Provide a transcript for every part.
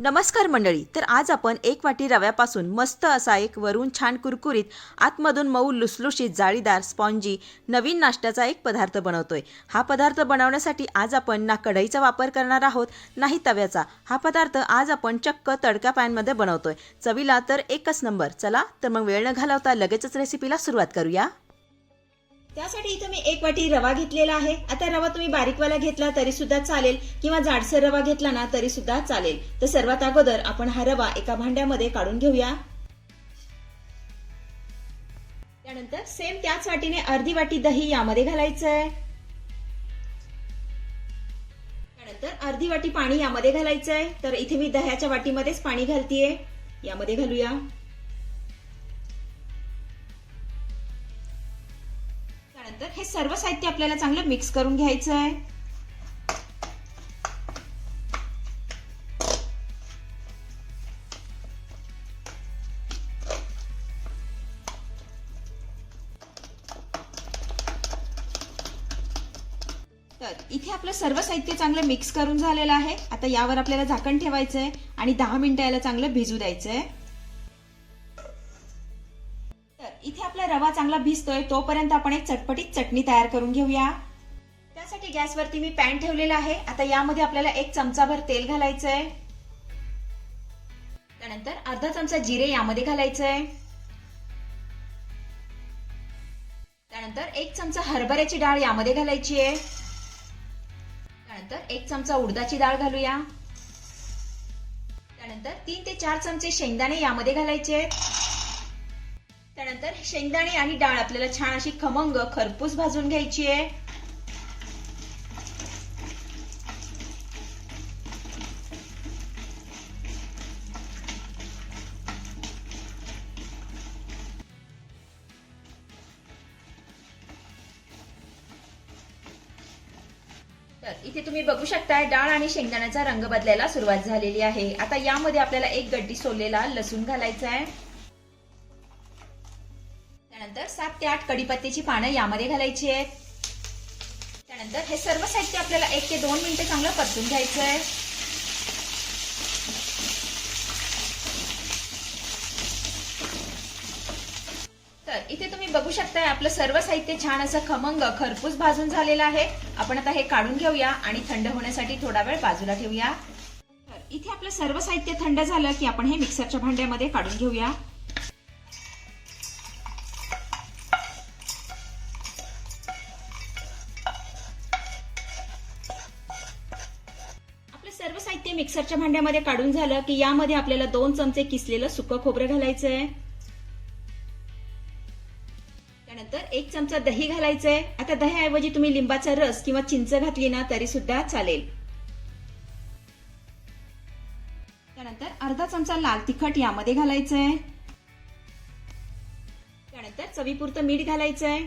नमस्कार मंडळी तर आज आपण एक वाटी रव्यापासून मस्त असा एक वरून छान कुरकुरीत आतमधून मऊ लुसलुशीत जाळीदार स्पॉन्जी नवीन नाश्त्याचा एक पदार्थ बनवतोय. हा पदार्थ बनवण्यासाठी आज आपण ना कढईचा वापर करणार आहोत नाही तव्याचा. हा पदार्थ आज आपण चक्क तडका पॅनमध्ये बनवतोय. चवीला तर एकच नंबर. चला तर मग वेळ न घालवता लगेचच रेसिपीला सुरुवात करूया. त्यासाठी इथं मी एक वाटी रवा घेतलेला आहे. आता रवा तुम्ही बारीकवाला घेतला तरी सुद्धा चालेल किंवा जाडसर रवा घेतला ना तरी सुद्धा चालेल. तर सर्वात अगोदर आपण हा रवा एका भांड्यामध्ये काढून घेऊया. त्यानंतर सेम त्याच वाटीने अर्धी वाटी दही यामध्ये घालायचं आहे त्यानंतर अर्धी वाटी पाणी यामध्ये घालायचंय. तर इथे मी दह्याच्या वाटीमध्येच पाणी घालतीये. यामध्ये घालूया. हे सर्व साहित्य आपल्याला चांगलं मिक्स करून घ्यायचं आहे. तर इथे आपलं सर्व साहित्य चांगलं मिक्स करून झालेलं आहे. आता यावर आपल्याला झाकण ठेवायचं आहे आणि दहा मिनिटं याला चांगलं भिजू द्यायचं आहे रवा चांगला भिजतोय तोपर्यंत आपण एक चटपटीत चटणी तयार करून घेऊया. त्यासाठी गॅसवरती मी पॅन ठेवलेला आहे. आता यामध्ये आपल्याला एक चमचाभर तेल घालायचंय. त्यानंतर अर्धा चमचा जिरे यामध्ये घालायचंय. त्यानंतर एक चमचा हरभऱ्याची डाळ यामध्ये घालायची आहे. त्यानंतर एक चमचा उडदाची डाळ घालूया. त्यानंतर तीन ते चार चमचे शेंगदाणे यामध्ये घालायचे आहेत. त्यानंतर शेंगदाणे आणि डाळ. आपल्याला छान अशी खमंग खरपूस भाजून घ्यायची आहे. तर इथे तुम्ही बघू शकताय डाळ आणि शेंगदाण्याचा रंग बदलायला सुरुवात झालेली आहे. आता यामध्ये आपल्याला एक गड्डी सोललेला लसूण घालायचा आहे. ते आठ कडीपत्त्याची पानं यामध्ये घालायची आहेत. त्यानंतर हे सर्व साहित्य आपल्याला एक ते दोन मिनिटं चांगलं परतून घ्यायचं आहे. तर इथे तुम्ही बघू शकताय आपलं सर्व साहित्य छान असं खमंग खरपूस भाजून झालेलं आहे. आपण आता हे काढून घेऊया आणि थंड होण्यासाठी थोडा वेळ बाजूला ठेवूया. इथे आपलं सर्व साहित्य थंड झालं की आपण हे मिक्सरच्या भांड्यामध्ये काढून घेऊया आपलं सर्व साहित्य मिक्सरच्या भांड्यामध्ये काढून झालं की यामध्ये आपल्याला दोन चमचे किसलेलं सुकं खोबरं घालायचं आहे त्यानंतर एक चमचा दही घालायचंय. आता दह्याऐवजी तुम्ही लिंबाचा रस किंवा चिंच घातली ना तरी सुद्धा चालेल. त्यानंतर अर्धा चमचा लाल तिखट यामध्ये घालायचंय. त्यानंतर चवीपुरतं मीठ घालायचंय.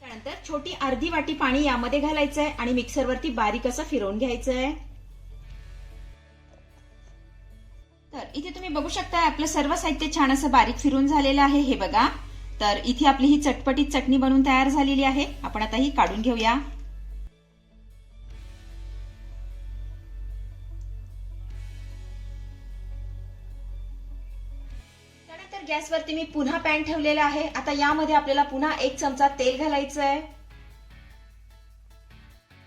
त्यानंतर छोटी अर्धी वाटी पाणी यामध्ये घालायचंय आणि मिक्सरवरती बारीक असं फिरवून घ्यायचंय. आहे इथे तुम्ही बघू शकता आपलं सर्व साहित्य छान असं बारीक फिरून झालेलं आहे हे बघा. तर इथे आपली ही चटपटीत चटणी बनवून तयार झालेली आहे. आपण आता ही काढून घेऊया. त्यानंतर गॅसवरती मी पुन्हा पॅन ठेवलेला आहे. आता यामध्ये आपल्याला पुन्हा एक चमचा तेल घालायचं आहे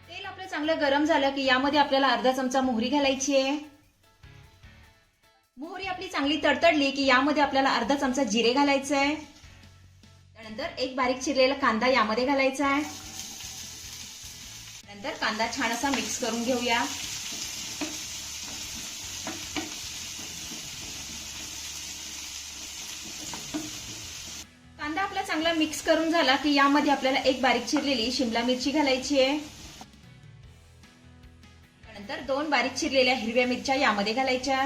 तेल आपलं चांगलं गरम झालं की यामध्ये आपल्याला अर्धा चमचा मोहरी घालायची आहे मोहरी आपली चांगली तडतडली की यामध्ये आपल्याला अर्धा चमचा जिरे घालायचं आहे. त्यानंतर एक बारीक चिरलेला कांदा यामध्ये घालायचा आहे. नंतर कांदा छान असा मिक्स करून घेऊया. कांदा आपला चांगला मिक्स करून झाला की यामध्ये आपल्याला एक बारीक चिरलेली शिमला मिरची घालायची आहे. त्यानंतर दोन बारीक चिरलेल्या हिरव्या मिरच्या यामध्ये घालायच्या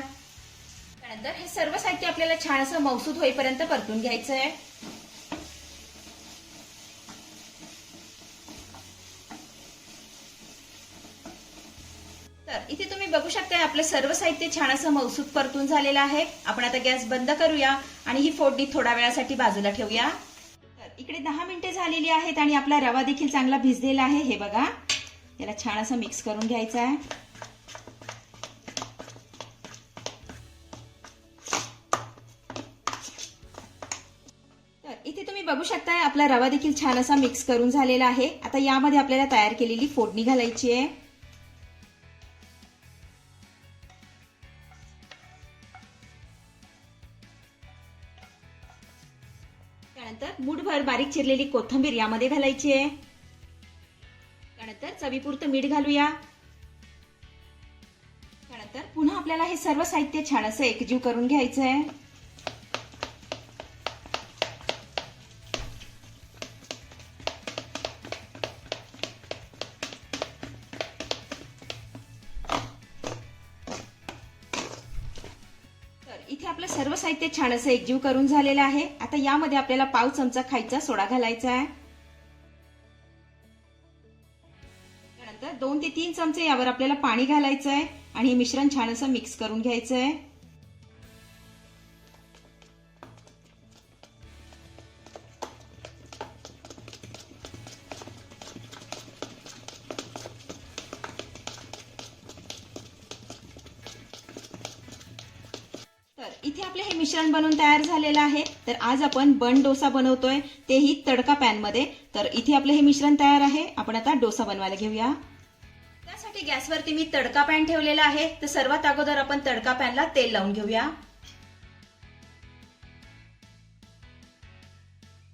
त्यानंतर हे सर्व साहित्य आपल्याला छान असं मौसूद होईपर्यंत परतून घ्यायचं आहे तर इथे तुम्ही बघू शकता आपलं सर्व साहित्य छान असं मौसूद परतून झालेलं आहे. आपण आता गॅस बंद करूया आणि ही फोडणी थोड्या वेळासाठी बाजूला ठेवूया. तर इकडे दहा मिनिटे झालेली आहेत आणि आपला रवा देखील चांगला भिजलेला आहे. हे बघा. याला छान असं मिक्स करून घ्यायचं आहे बघू शकताय आपला रवा देखील छान असा मिक्स करून झालेला आहे. आता यामध्ये आपल्याला तयार केलेली फोडणी घालायची आहे. त्यानंतर मुठभर बारीक चिरलेली कोथिंबीर यामध्ये घालायची आहे. त्यानंतर चवीपुरतं मीठ घालूया. त्यानंतर पुन्हा आपल्याला हे सर्व साहित्य छान असं एकजीव करून घ्यायचं आहे सर्व साहित्य छान असं एकजीव करून झालेलं आहे. आता यामध्ये आपल्याला पाव चमचा खायचा सोडा घालायचा आहे. त्यानंतर दोन ते तीन चमचे यावर आपल्याला पाणी घालायचं आहे आणि हे मिश्रण छान असं मिक्स करून घ्यायचं आहे. इथे आपले हे मिश्रण बनवून तयार झालेलं आहे. तर आज आपण बन डोसा बनवतोय. तेही तडका पॅनमध्ये तर इथे आपलं हे मिश्रण तयार आहे. आपण आता डोसा बनवायला घेऊया. त्यासाठी गॅसवरती मी तडका पॅन ठेवलेला आहे. तर सर्वात अगोदर आपण तडका पॅनला तेल लावून घेऊया.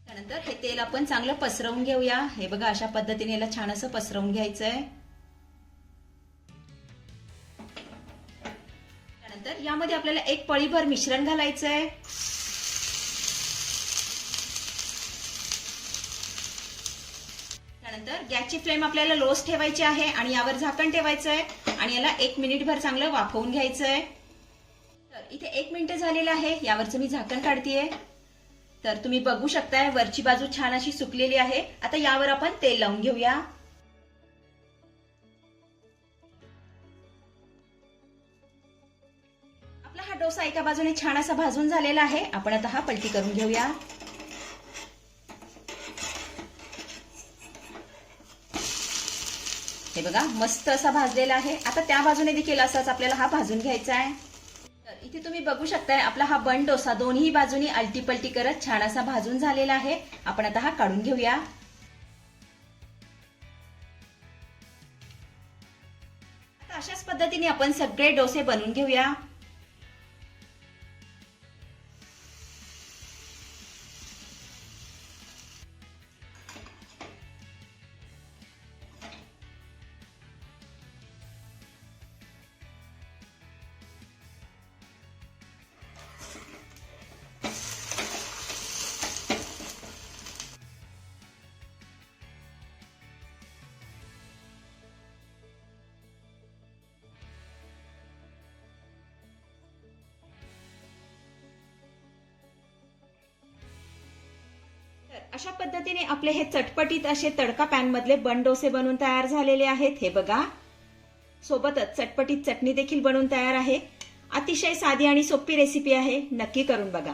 त्यानंतर हे तेल आपण चांगलं पसरवून घेऊया. हे बघा अशा पद्धतीने याला छान असं पसरवून घ्यायचंय. झाल्यानंतर यामध्ये आपल्याला एक पळीभर मिश्रण घालायचं आहे त्यानंतर गॅसची फ्लेम आपल्याला लोस ठेवायची आहे आणि यावर झाकण ठेवायचं आहे आणि याला एक मिनिटभर चांगलं वाफवून घ्यायचं आहे तर इथे एक मिनिट झालेलं आहे यावरचं मी झाकण काढतीये. तर तुम्ही बघू शकताय वरची बाजू छान अशी सुकलेली आहे. आता यावर आपण तेल लावून घेऊया. डोसा एका बाजूने छान असा भाजून झालेला आहे. आपण आता हा पलटी करून घेऊया. हे बघा मस्त असा भाजलेला आहे. आता त्या बाजूने देखील असाच आपल्याला हा भाजून घ्यायचा आहे. तर इथे तुम्ही बघू शकताय आपला हा बन डोसा दोन्ही बाजूनी अलटी पलटी करत छान असा भाजून झालेला आहे. आपण आता हा काढून घेऊया. आता अशाच पद्धतीने आपण सगळे डोसे बनवून घेऊया. अशा पद्धतीने आपले हे चटपटीत असे तडका पॅनमधले बन डोसे बनवून तयार झालेले आहेत. हे बघा. सोबतच चटपटीत चटणी देखील बनवून तयार आहे. अतिशय साधी आणि सोपी रेसिपी आहे. नक्की करून बघा.